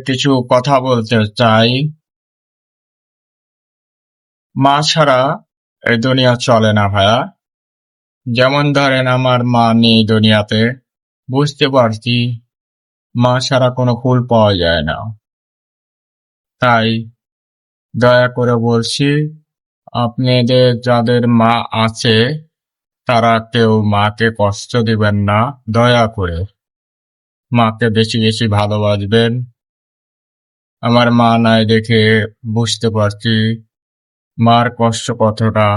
কিছু কথা বলতে চাই? মা ছাড়া এই দুনিয়া চলে না ভাইয়া। যেমন ধরেন আমার মা নেই দুনিয়াতে, বুঝতে পারছি মা ছাড়া কোনো ফুল পাওয়া যায় না। তাই দয়া করে বলছি, আপনাদের যাদের মা আছে, তারা কেউ মাকে কষ্ট দিবেন না, দয়া করে। মাকে বেশি বেশি ভালোবাসবেন। আমার মা নাই দেখে বুঝতে পারছি মার কষ্ট কতটা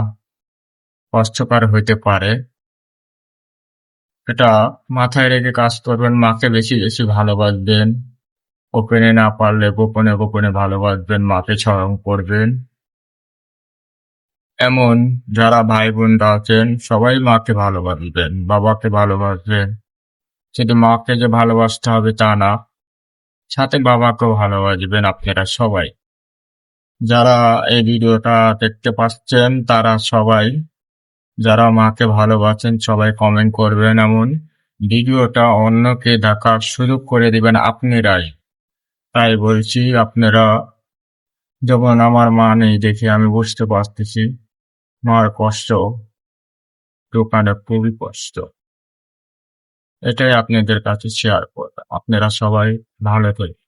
কষ্টকর হইতে পারে। এটা মাথায় রেখে কাজ করবেন, মাকে বেশি বেশি ভালোবাসবেন। ওপেনে না পারলে গোপনে গোপনে ভালোবাসবেন, মাকে স্মরণ করবেন। এমন যারা ভাই বোনরা আছেন, সবাই মাকে ভালোবাসবেন, বাবাকে ভালোবাসবেন। শুধু মাকে যে ভালোবাসতে হবে তা না সাথে বাবাকেও ভালোবাসবেন আপনারা সবাই। যারা এই ভিডিওটা দেখতে পাচ্ছেন, তারা সবাই, যারা মাকে ভালোবাসেন, সবাই কমেন্ট করবেন এমন ভিডিওটা অন্যকে দেখার সুযোগ করে দিবেন আপনারাই। তাই বলছি, আপনারা যেমন আমার মা নেই দেখে আমি বুঝতে পারতেছি, মার কষ্ট, দোকানে খুবই কষ্ট। এটাই আপনাদের কাছে শেয়ার করবেন আপনারা সবাই not at all.